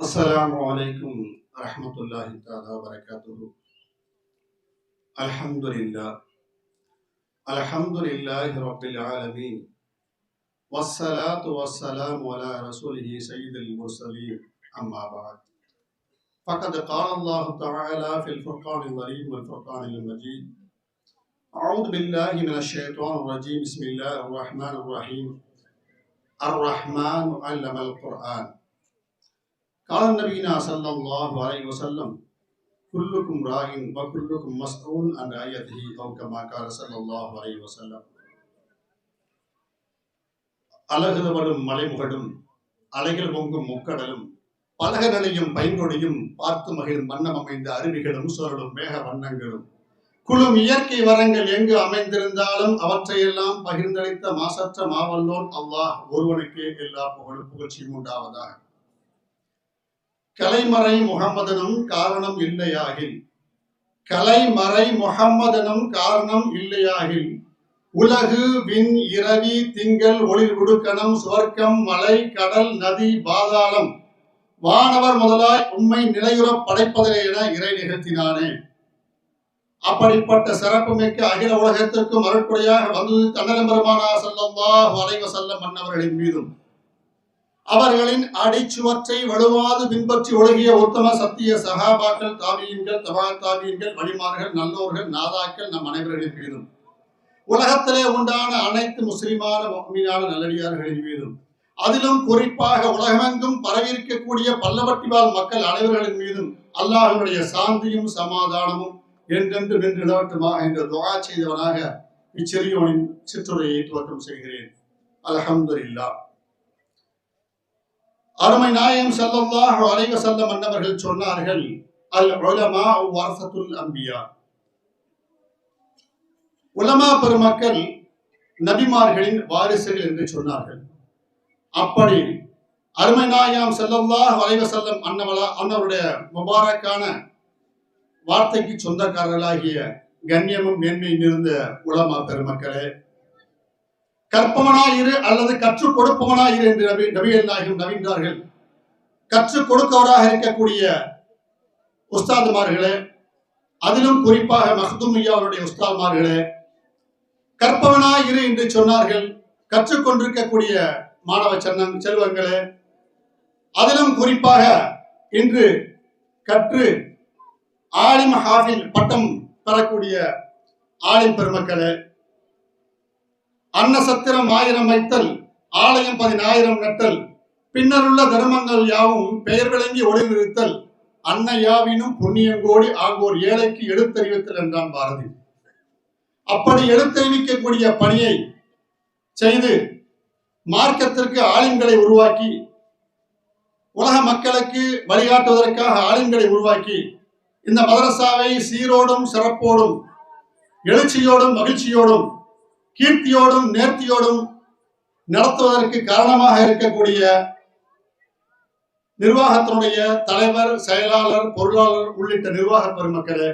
السلام عليكم ورحمة الله تعالى وبركاته. الحمد لله. الحمد لله رب العالمين. والصلاة والسلام على رسوله سيد المرسلين. أما بعد. فقد قال الله تعالى في الفرقان الظليم والفرقان المجيد. أعوذ بالله من الشيطان الرجيم. بسم الله الرحمن الرحيم. الرحمن علم القرآن. கால நபீனா சல்லாஹ் அலை வசல்லம் குல்லுக்கும் ராயின் வகுல்லுக்கும் மஸ்தூன் அண்ட் ஐயதி கமா கால சல்லாஹ் அலை வசல்லம் அழகுதவளும் மலைமுகடும் அலைகள் பொங்கும் முக்கடலும் பலக நிலையும் பைங்கொடியும் பார்த்து மகிழும் வண்ணம் அமைந்த அருவிகளும் சுரலும் மேக வண்ணங்களும் குழும் இயற்கை வரங்கள் எங்கு அமைந்திருந்தாலும் அவற்றையெல்லாம் பகிர்ந்தளித்த மாசற்ற மாவல்லோன் அல்லாஹ் ஒருவனுக்கே எல்லா புகழும் புகழ்ச்சியும் உண்டாவதாக கலைமறை முகம்மதனும் காரணம் இல்லையாகில். கலைமறை முகம்மதனும் காரணம் இல்லையாகில். உலகு விண் இரவி திங்கள் ஒளிர் குடுக்கணம் சுவர்க்கம் மலை கடல் நதி பாதாளம். வானவர் முதலாய் உண்மை நிலையுற படைப்பதிலே என இறை நிகழ்த்தினானே. அப்படிப்பட்ட சிறப்புமிக்க அகில உலகத்திற்கும் அருட்குறையாக வந்தது தன்னலம் பெருமானா செல்லல்லாஹு அலைவ செல்லம் மன்னவர்களின் மீதும். அவர்களின் அடிச்சுவற்றை வலுவாது பின்பற்றி ஒழுகிய உத்தம சத்திய சகாபாக்கள் தாவியன்கள் தபா தாவியன்கள் வழிமார்கள் நல்லோர்கள் நாதாக்கள் நம் அனைவர்களின் மீதும். உலகத்திலே உண்டான அனைத்து முஸ்லிமான மீனான நல்லடியார்களின் மீதும். அதிலும் குறிப்பாக உலகமெங்கும் பரவியிருக்கக்கூடிய பல்லவட்டிவாழ் மக்கள் அனைவர்களின் மீதும் அல்லாஹனுடைய சாந்தியும் சமாதானமும் என்றென்று நின்று நிலவட்டுமாக என்று துவா செய்தவனாக இச்சிறியோனின் சிற்றுரையை துவக்கம் செய்கிறேன். அலஹம்துலில்லாஹ். அருமை நாயம் ஸல்லல்லாஹு அலைஹி வஸல்லம் மன்னவர்கள் சொன்னார்கள் அல் உலமா வரசத்துல் அம்பியா உலமா பெருமக்கள் நபிமார்களின் வாரிசுகள் என்று சொன்னார்கள். அப்படி அருமை நாயாம் ஸல்லல்லாஹு அலைஹி செல்லம் அன்னவளா அன்னவருடைய முபாரக்கான வார்த்தைக்கு சொந்தக்காரர்களாகிய கண்ணியமும் மேன்மையும் இருந்த உலமா பெருமக்களே கற்பவனாயிரு அல்லது கற்றுக் கொடுப்பவனாயிரு என்று நபி நபிகள் நாயகம் நவீன்றார்கள் கற்றுக் கொடுக்கவராக இருக்கக்கூடிய உஸ்தாதுமார்களே அதிலும் குறிப்பாக மஹ்துமியா அவருடைய உஸ்தாதுமார்களே கற்பவனாயிரு என்று சொன்னார்கள் கற்றுக்கொண்டிருக்கக்கூடிய மாணவ சென்னம் செல்வங்களே அதிலும் குறிப்பாக இன்று கற்று ஆலிம் ஹாஃபில் பட்டம் பெறக்கூடிய ஆலிம் பெருமக்களே அன்னசத்திரம் ஆயிரம் வைத்தல் ஆலயம் பதினாயிரம் நட்டல் பின்னருள்ள தர்மங்கள் யாவும் பெயர் விளங்கி ஒளி நிறுத்தல் அன்ன புண்ணியங்கோடி ஆங்கோர் ஏழைக்கு எடுத்தறிவித்தல் என்றான் பாரதி. அப்படி எடுத்தறிவிக்கக்கூடிய பணியை செய்து மார்க்கத்திற்கு ஆலிம்களை உருவாக்கி உலக மக்களுக்கு வழிகாட்டுவதற்காக ஆலயங்களை உருவாக்கி இந்த மதரசாவை சீரோடும் சிறப்போடும் எழுச்சியோடும் மகிழ்ச்சியோடும் கீர்த்தியோடும் நேர்த்தியோடும் நடத்துவதற்கு காரணமாக இருக்கக்கூடிய நிர்வாகத்தினுடைய தலைவர் செயலாளர் பொருளாளர் உள்ளிட்ட நிர்வாக பெருமக்களே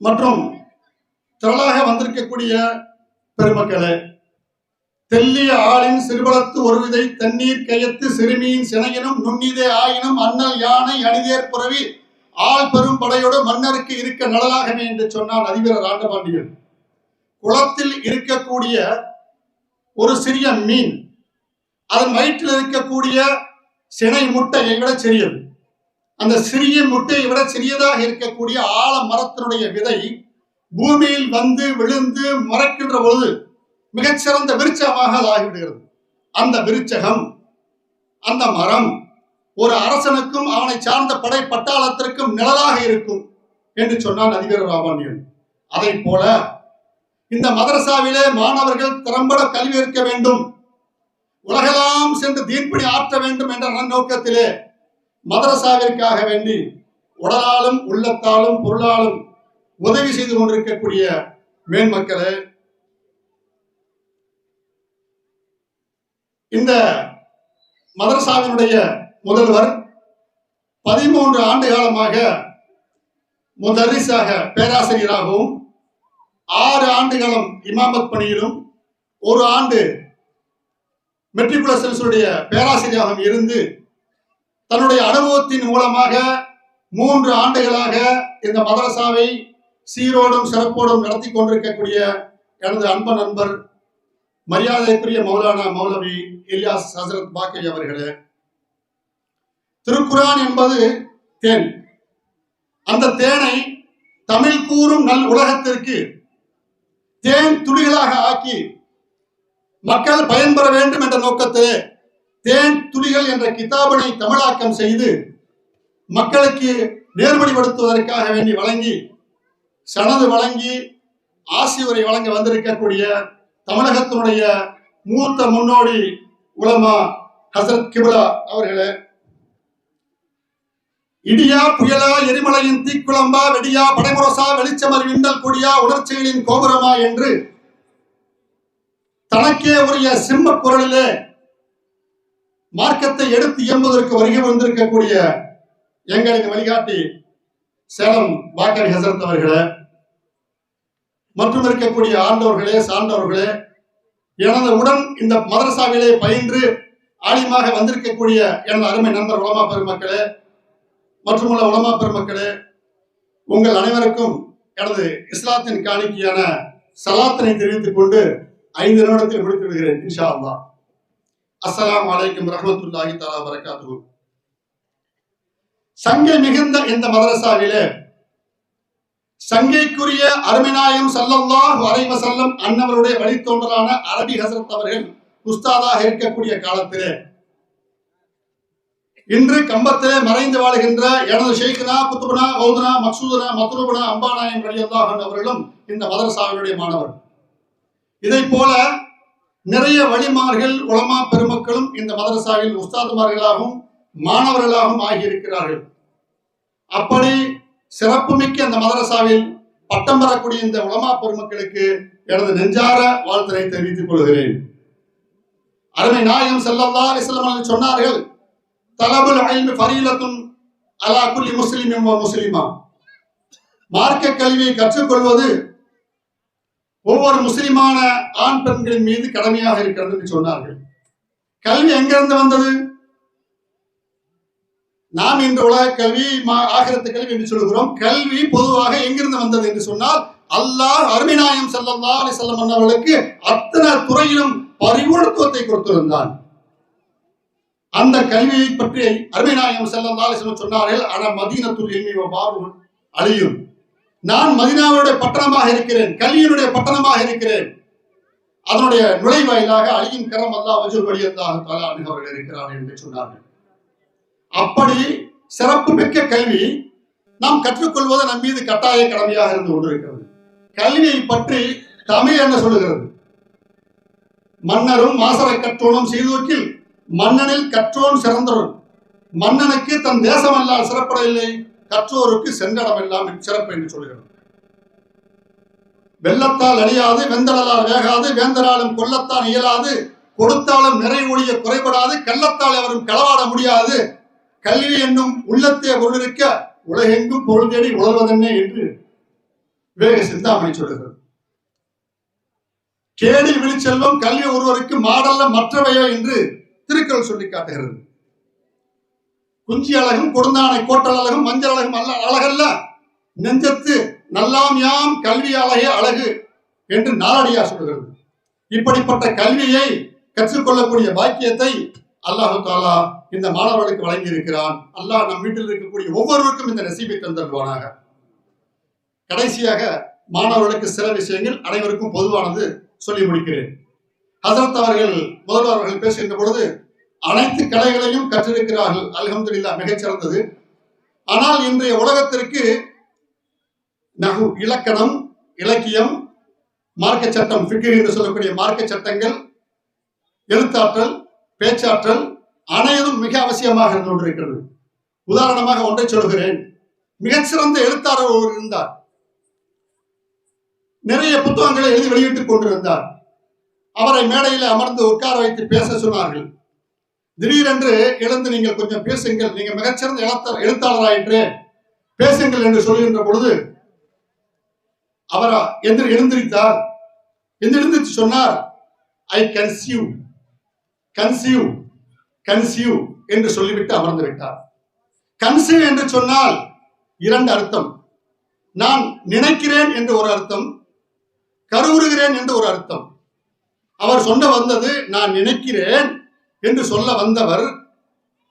மற்றும் திரளாக வந்திருக்கக்கூடிய பெருமக்களே தெல்லிய ஆளின் சிறுபலத்து ஒருவிதை தண்ணீர் கையத்து சிறுமியின் சினையினும் நுண்ணிதே ஆயினும் அண்ணல் யானை அணிதேர் புறவி ஆள் பெரும் படையோடு மன்னருக்கு இருக்க நலலாகவே என்று சொன்னான் அதிபர் ஆண்டபாண்டியன் குளத்தில் இருக்கக்கூடிய ஒரு சிறிய மீன் அதன் வயிற்றில் இருக்கக்கூடிய சினை முட்டையை விட சிறியது. அந்த சிறிய முட்டையை விட சிறியதாக இருக்கக்கூடிய ஆழ மரத்தினுடைய விதை பூமியில் வந்து விழுந்து மறக்கின்ற பொழுது மிகச்சிறந்த விருட்சமாக அது ஆகிவிடுகிறது. அந்த விருச்சகம் அந்த மரம் ஒரு அரசனுக்கும் அவனை சார்ந்த படை பட்டாளத்திற்கும் நிழலாக இருக்கும் என்று சொன்னான் அதிபர் ராமானியன் அதை போல இந்த மதரசாவிலே மாணவர்கள் திறம்பட கல்வி இருக்க வேண்டும். உலகெல்லாம் சென்று தீர்ப்பணி ஆற்ற வேண்டும் என்ற நன்னோக்கத்திலே மதரசாவிற்காக வேண்டி உடலாலும் உள்ளத்தாலும் பொருளாலும் உதவி செய்து கொண்டிருக்கக்கூடிய மேன்மக்களே இந்த மதரசாவினுடைய முதல்வர் பதிமூன்று ஆண்டு காலமாக முதரிசாக பேராசிரியராகவும் ஆறு ஆண்டுகளும் இமாமத் பணியிலும் ஒரு ஆண்டு மெட்ரிகுலேஷன்ஸுடைய பேராசிரியராக இருந்து தன்னுடைய அனுபவத்தின் மூலமாக மூன்று ஆண்டுகளாக இந்த மதரசாவை சீரோடும் சிறப்போடும் நடத்தி கொண்டிருக்கக்கூடிய எனது அன்ப நண்பர் மரியாதைக்குரிய மௌலானா மௌலவி இலியாஸ் ஹசரத் பாக்கை அவர்களே. திருக்குரான் என்பது தேன். அந்த தேனை தமிழ் கூறும் நல் உலகத்திற்கு தேன் துளிகளாக ஆக்கி மக்கள் பயன்பெற வேண்டும் என்ற நோக்கத்திலே தேன் துளிகள் என்ற கிதாபனை தமிழாக்கம் செய்து மக்களுக்கு நேர்வழிப்படுத்துவதற்காக வேண்டி வழங்கி சனது வழங்கி ஆசியுரை வழங்க வந்திருக்கக்கூடிய தமிழகத்தினுடைய மூத்த முன்னோடி உலமா ஹசரத் கிபிலா அவர்களே இடியா புயலா எரிமலையின் தீக்குழம்பா வெடியா படைமுரசா வெளிச்சமர் விண்டல் கொடியா உணர்ச்சிகளின் கோபுரமா என்று தனக்கே உரிய சிம்ம குரலிலே மார்க்கத்தை எடுத்து இயம்புவதற்கு வருகை வந்திருக்கக்கூடிய எங்களுக்கு வழிகாட்டி சேலம் பாக்கரி ஹசரத் அவர்களே மற்றும் இருக்கக்கூடிய ஆண்டவர்களே சார்ந்தவர்களே எனது உடன் இந்த மதரசாவிலே பயின்று ஆலிமாக வந்திருக்கக்கூடிய எனது அருமை நண்பர் உலமா பெருமக்களே மற்றும் உள்ள உலமா பெருமக்களே உங்கள் அனைவருக்கும் எனது இஸ்லாத்தின் காணிக்கையான சலாத்தினை தெரிவித்துக் கொண்டு ஐந்து நிமிடத்தில் முடித்து விடுகிறேன் இன்ஷா அல்லா அஸ்லாம் வலைக்கம் ரஹமத்துல்லாஹி தஆலா வரகாத்து சங்கை மிகுந்த இந்த மதரசாவிலே சங்கைக்குரிய அருமைநாயம் சல்லல்லாஹ் வரைவ செல்லம் அன்னவருடைய வழித்தோன்றலான அரபி ஹசரத் அவர்கள் உஸ்தாதாக இருக்கக்கூடிய காலத்திலே இன்று கம்பத்திலே மறைந்து வாழுகின்ற எனது ஷேഖனா குத்துபனா கௌதனா மக்சூதனா மத்ரூபனா அம்பானாயம் ரலியல்லாஹு அவர்களும் இந்த மதரசாவினுடைய மாணவர் இதை போல நிறைய வழிமார்கள் உலமா பெருமக்களும் இந்த மதரசாவில் உஸ்தாதுமார்களாகவும் மாணவர்களாகவும் ஆகியிருக்கிறார்கள். அப்படி சிறப்புமிக்க அந்த மதரசாவில் பட்டம் பெறக்கூடிய இந்த உலமா பெருமக்களுக்கு எனது நெஞ்சார வாழ்த்தனை தெரிவித்துக் கொள்கிறேன். அருமை நாயகம் செல்லல்லா அலைஹி சொன்னார்கள் தலபுல் இல்மி ஃபரீலத்துன் அலா குல்லி முஸ்லிமின் வ முஸ்லிமா. மார்க்க கல்வியை கற்றுக்கொள்வது ஒவ்வொரு முஸ்லிமான ஆண் பெண்களின் மீது கடமையாக இருக்கிறது என்று சொன்னார்கள். கல்வி எங்கிருந்து வந்தது? நாம் இன்று உலக கல்வி மா- ஆகிரத்து கல்வி என்று சொல்கிறோம் கல்வி பொதுவாக எங்கிருந்து வந்தது என்று சொன்னால் அல்லாஹ் அருமைநாயம் செல்லல்லா அலி செல்லம் அவர்களுக்கு அத்தனை துறையிலும் பரிபூர்ணத்துவத்தை கொடுத்திருந்தான். அந்த கல்வியை பற்றி அருமைநாயகம் ஸல்லல்லாஹு அலைஹி வஸல்லம் சொன்னார்கள் ஆனால் மதீனத்துள் இல்மி பாபு அழியும் நான் மதினாவுடைய பட்டணமாக இருக்கிறேன் கல்வியினுடைய பட்டணமாக இருக்கிறேன். அதனுடைய நுழைவாயிலாக அழியும் கரம் அல்லா வஜூர் வழியந்தாக தஆலா அன்ஹு அவர்கள் இருக்கிறார்கள் என்று சொன்னார்கள். அப்படி சிறப்பு மிக்க கல்வி நாம் கற்றுக்கொள்வது நம் மீது கட்டாய கடமையாக இருந்து கொண்டிருக்கிறது. கல்வியை பற்றி தமிழ் என்ன சொல்லுகிறது? மன்னரும் மாசரை கற்றோனும் செய்தோக்கில் மன்னனில் கற்றோன் சிறந்தவன். மன்னனுக்கு தன் தேசமல்லால் சிறப்படவில்லை கற்றோருக்கு சென்றடம் எல்லாம் சிறப்பு என்று சொல்கிறது வெள்ளத்தால் அழியாது வெந்தடலால் வேகாது வேந்தராலும் கொல்லத்தான் இயலாது கொடுத்தாலும் நிறை ஒழிய குறைபடாது கள்ளத்தால் எவரும் களவாட முடியாது. கல்வி என்னும் உள்ளத்தே பொருளிருக்க உலகெங்கும் பொருள் தேடி உழல்வதென்ன என்று விவேக சிந்தாமணி சொல்கிறது கேடி விழிச்செல்வம் கல்வி ஒருவருக்கு மாடல்ல மற்றவையோ என்று திருக்குறள் சொல்லி காட்டுகிறது. குஞ்சி அழகும் கொடுந்தானை கோட்டல் அழகும் மஞ்சள் அழகும் அல்ல அழகல்ல. நெஞ்சத்து நல்லாம் யாம் கல்வி அழகே அழகு என்று நாளடியா சொல்கிறது இப்படிப்பட்ட கல்வியை கற்றுக்கொள்ளக்கூடிய பாக்கியத்தை அல்லாஹு தாலா இந்த மாணவர்களுக்கு வழங்கி இருக்கிறான் அல்லாஹ் நம் வீட்டில் இருக்கக்கூடிய ஒவ்வொருவருக்கும் இந்த நசீபை தந்தருவானாக. கடைசியாக மாணவர்களுக்கு சில விஷயங்கள் அனைவருக்கும் பொதுவானது சொல்லி முடிக்கிறேன். ஹசரத் அவர்கள் முதல்வர் அவர்கள் பேசுகின்ற பொழுது அனைத்து கலைகளையும் கற்றிருக்கிறார்கள். அல்ஹம்துலில்லாஹ் மிகச்சிறந்தது. ஆனால் இன்றைய உலகத்திற்கு நகு இலக்கணம் இலக்கியம் மார்க்க சட்டம் ஃபிக்ர் என்று சொல்லக்கூடிய மார்க்க சட்டங்கள் எழுத்தாற்றல் பேச்சாற்றல் அனைவரும் மிக அவசியமாக இருந்து கொண்டிருக்கிறது. உதாரணமாக ஒன்றை சொல்கிறேன். மிகச்சிறந்த எழுத்தாளர் ஒருவர் இருந்தார். நிறைய புத்தகங்களை எழுதி வெளியிட்டுக் கொண்டிருந்தார். அவரை மேடையில் அமர்ந்து உட்கார வைத்து பேச சொன்னார்கள். திடீரென்று எழுந்து நீங்கள் கொஞ்சம் பேசுங்கள் நீங்க மிகச்சிறந்த எழுத்த எழுத்தாளராயிற்று பேசுங்கள் என்று சொல்கின்ற பொழுது அவர் எந்திரி எழுந்திருத்தார் எந்திரிந்து சொன்னார் ஐ கன்சியூ கன்சியூ கன்சியூ என்று சொல்லிவிட்டு அமர்ந்து விட்டார். கன்சியூ என்று சொன்னால் இரண்டு அர்த்தம். நான் நினைக்கிறேன் என்று ஒரு அர்த்தம். கருவுறுகிறேன் என்று ஒரு அர்த்தம். அவர் சொன்ன வந்தது நான் நினைக்கிறேன் என்று சொல்ல வந்தவர்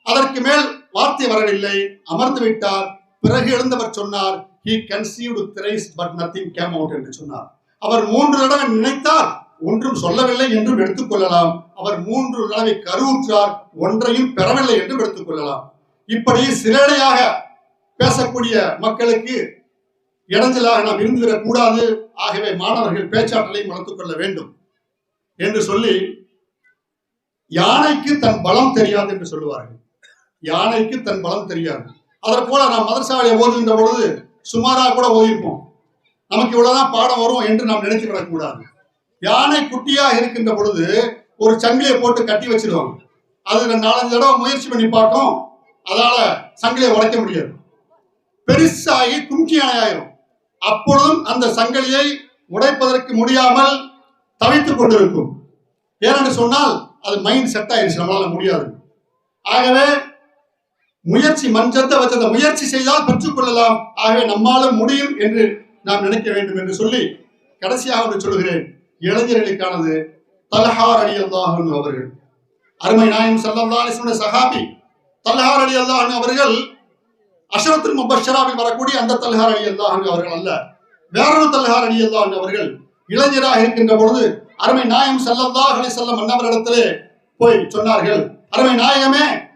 அதற்கு மேல் வார்த்தை வரவில்லை. அமர்ந்து விட்டார். பிறகு எழுந்தவர் சொன்னார் he conceived thrice but nothing came out என்று சொன்னார். அவர் மூன்று தடவை நினைத்தார் ஒன்றும் சொல்லவில்லை என்றும் எடுத்துக்கொள்ளலாம் அவர் மூன்று தடவை கருவுற்றார் ஒன்றையும் பெறவில்லை என்றும் எடுத்துக்கொள்ளலாம் இப்படி சிலடையாக பேசக்கூடிய மக்களுக்கு இடைஞ்சலாக நாம் இருந்துவிடக் கூடாது ஆகவே மாணவர்கள் பேச்சாற்றலையும் வளர்த்துக் கொள்ள வேண்டும். என்று சொல்லி யானைக்கு தன் பலம் தெரியாது என்று சொல்லுவார்கள். யானைக்கு தன் பலம் தெரியாது. அதற்கு போல நாம் மதரசாவிலே ஓதுகின்ற பொழுது சுமாரா கூட ஓதிருப்போம் நமக்கு இவ்வளவுதான் பாடம் வரும் என்று நாம் நினைத்து விடக்கூடாது யானை குட்டியாக இருக்கின்ற பொழுது ஒரு சங்கிலியை போட்டு கட்டி வச்சிருவாங்க. அது நாலஞ்சு தடவை முயற்சி பண்ணி பார்க்கும். அதால சங்கிலியை உடைக்க முடியாது. பெருசாகி கும்கி யானையாயிரும். அப்பொழுதும் அந்த சங்கிலியை உடைப்பதற்கு முடியாமல் தவித்துக் கொண்டிருக்கும். ஏன்னு சொன்னால் அது மைண்ட் செட் ஆயிடுச்சு நம்மளால முடியாது. ஆகவே முயற்சி மஞ்சத்தை வச்சத முயற்சி செய்தால் பெற்றுக்கொள்ளலாம் ஆகவே நம்மாலும் முடியும் என்று நாம் நினைக்க வேண்டும் என்று சொல்லி கடைசியாக ஒன்று சொல்கிறேன் இளைஞர்களுக்கானது தலஹார் அலி அல்லாஹன் அவர்கள். அருமை நாயம் சல்லல்லாஹு சஹாபி தல்ஹார் அலி அல்லாஹன் அவர்கள் அஷரத்துல் முபஷராவில் வரக்கூடிய அந்த தல்ஹார் அலி அல்லாஹன் அவர்கள் அல்ல. வேறொரு தல்ஹார் அலி அல்லாஹன் அவர்கள் இளைஞராக இருக்கின்ற பொழுது அருமை நாயம் சல்லல்லாஹ் அலி செல்லம் அன்னவரிடத்திலே போய் சொன்னார்கள். அருமை நாயகமே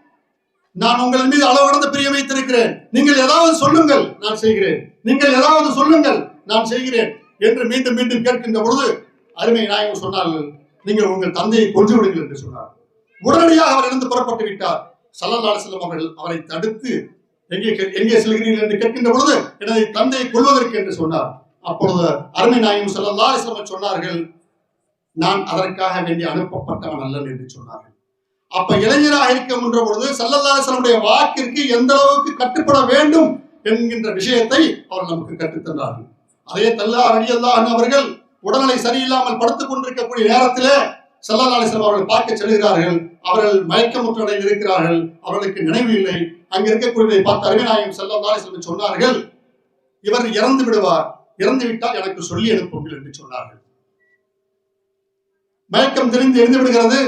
நான் உங்கள் மீது அளவு கடந்த பிரியம் வைத்திருக்கிறேன். நீங்கள் ஏதாவது சொல்லுங்கள் நான் செய்கிறேன். நீங்கள் ஏதாவது சொல்லுங்கள் நான் செய்கிறேன் என்று மீண்டும் மீண்டும் கேட்கின்ற பொழுது அருமை நாயகம் சொன்னார்கள். நீங்கள் உங்கள் தந்தையை கொன்று விடுங்கள் என்று சொன்னார். உடனடியாக அவர் இருந்து புறப்பட்டு விட்டார். சல்லல்லாஹு செல்லம் அவர்கள் அவரை தடுத்து எங்கே கே- எங்கே செல்கிறீர்கள் என்று கேட்கின்ற பொழுது எனது தந்தையை கொள்வதற்கு என்று சொன்னார். அப்பொழுது அருமை நாயும் செல்லல்லா செல்லம் சொன்னார்கள் நான் அதற்காக வேண்டி அனுப்பப்பட்டவன் அல்லன் என்று சொன்னார்கள். அப்ப இளைஞராக இருக்கின்ற பொழுது சல்லல்லாசனுடைய வாக்கிற்கு எந்த அளவுக்கு கட்டுப்பட வேண்டும் என்கின்ற விஷயத்தை அவர் நமக்கு கற்றுத்தந்தார்கள் அதே தல்லா அடியல்லாஹன் அவர்கள் உடல்நிலை சரியில்லாமல் படுத்துக் கொண்டிருக்கக்கூடிய நேரத்திலே சல்லல்லாசன் அவர்கள் பார்க்க செல்கிறார்கள். அவர்கள் மயக்கமுற்ற நிலையில் இருக்கிறார்கள். அவர்களுக்கு நினைவு இல்லை. அங்க இருக்கக்கூடியதை பார்த்து அருமைநாயகம் சல்லல்லாசன் சொன்னார்கள் இவர் இறந்து விடுவார். இறந்துவிட்டால் எனக்கு சொல்லி அனுப்புங்கள் என்று சொன்னார்கள். மயக்கம் தெரிந்து எழுந்து விடுகிறது.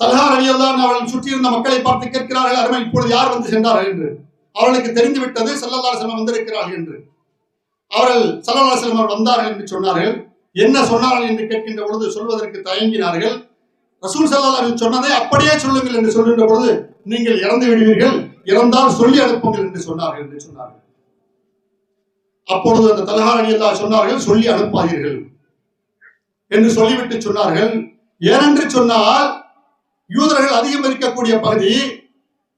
தல்ஹார் அலியல்லான் அவர்கள் சுற்றியிருந்த மக்களை பார்த்து கேட்கிறார்கள் அருமை இப்பொழுது யார் வந்து சென்றார்கள்? என்று. அவர்களுக்கு தெரிந்து விட்டது சல்லல்லாஹு செல்லம் வந்திருக்கிறார்கள் என்று. அவர்கள் சல்லல்லாஹு செல்வம் அவர்கள் வந்தார்கள் என்று சொன்னார்கள். என்ன சொன்னார்கள்? என்று கேட்கின்ற பொழுது சொல்வதற்கு தயங்கினார்கள். ரசூல் சல்லல்லாஹு சொன்னதை அப்படியே சொல்லுங்கள் என்று சொல்கின்ற பொழுது நீங்கள் இறந்து விடுவீர்கள் இறந்தால் சொல்லி அனுப்புங்கள் என்று சொன்னார்கள் என்று சொன்னார்கள். அப்பொழுது அந்த தலகாரணி அலியல்லா சொன்னார்கள் சொல்லி அனுப்பாதீர்கள். என்று சொல்லிவிட்டு சொன்னார்கள். ஏனென்று சொன்னால் யூதர்கள் அதிகம் இருக்கக்கூடிய பகுதி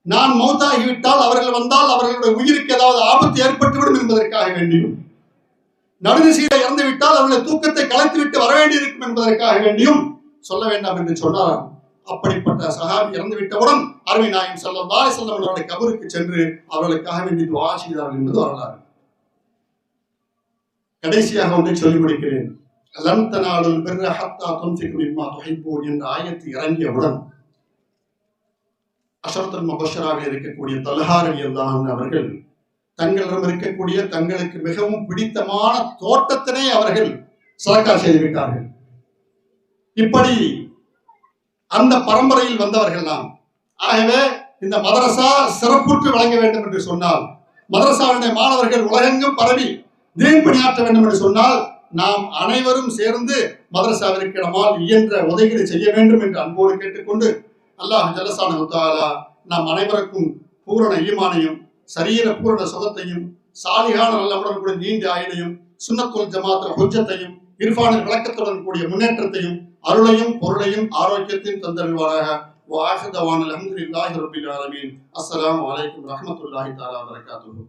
நான் மௌத்தாகிவிட்டால் அவர்கள் வந்தால் அவர்களுடைய உயிருக்கு ஏதாவது ஆபத்து ஏற்பட்டுவிடும் என்பதற்காக வேண்டியும் நடுநிசையில இறந்து விட்டால் அவர்களை தூக்கத்தை கலைத்து விட்டு வர வேண்டியிருக்கும் என்பதற்காக வேண்டியும் சொல்ல வேண்டாம் என்று சொன்னார். அப்படிப்பட்ட சகாபி இறந்து விட்டவுடன் அருமை நாயம் செல்லம் வாய் செல்லம் அவருடைய கபருக்கு சென்று அவர்களுக்காக வேண்டி துவா செய்தார்கள் என்பது வரலாறு. கடைசியாக ஒன்றை சொல்லி முடிக்கிறேன் லம் தனாலுல் பிர்ர ஹத்தா துன்ஃபிகு மிம்மா துஹிப்பூன் என்ற ஆயத்து இறங்கியவுடன் அஷரத்துல் முபஷராவில் இருக்கக்கூடிய தல்ஹார் அலியல்லாஹன் அவர்கள் தங்களிடம் இருக்கக்கூடிய தங்களுக்கு மிகவும் பிடித்தமான தோட்டத்தினை அவர்கள் சலக்கா செய்துவிட்டார்கள் இப்படி அந்த பரம்பரையில் வந்தவர்கள் தான் ஆகவே இந்த மதரசா சிறப்புற்று வழங்க வேண்டும் என்று சொன்னால் மதரசாவுடைய மாணவர்கள் உலகெங்கும் பரவி தீன் பணியாற்ற வேண்டும் என்று சொன்னால் நாம் அனைவரும் சேர்ந்து மதரசாவிற்கு நம்மால் இயன்ற உதவிகளை செய்ய வேண்டும் என்று அன்போடு கேட்டுக்கொண்டு அல்லாஹ் ஜலசான உத்தாலா நாம் அனைவருக்கும் பூரண ஈமானையும் சரீர பூரண சுகத்தையும் சாலிகான நல்லவுடன் கூட நீண்ட ஆயுளையும் சுண்ணத்துல் ஜமாத்திர ஹுஜத்தையும் இர்ஃபானின் விளக்கத்துடன் கூடிய முன்னேற்றத்தையும் அருளையும் பொருளையும் ஆரோக்கியத்தையும் தந்தருவாராக வாஹிதவான் அலமதுல்லாஹி ரபில் ஆலமீன். அஸ்ஸலாமு அலைக்கும் ரஹமத்துல்லாஹி தாலா வரகாத்துஹு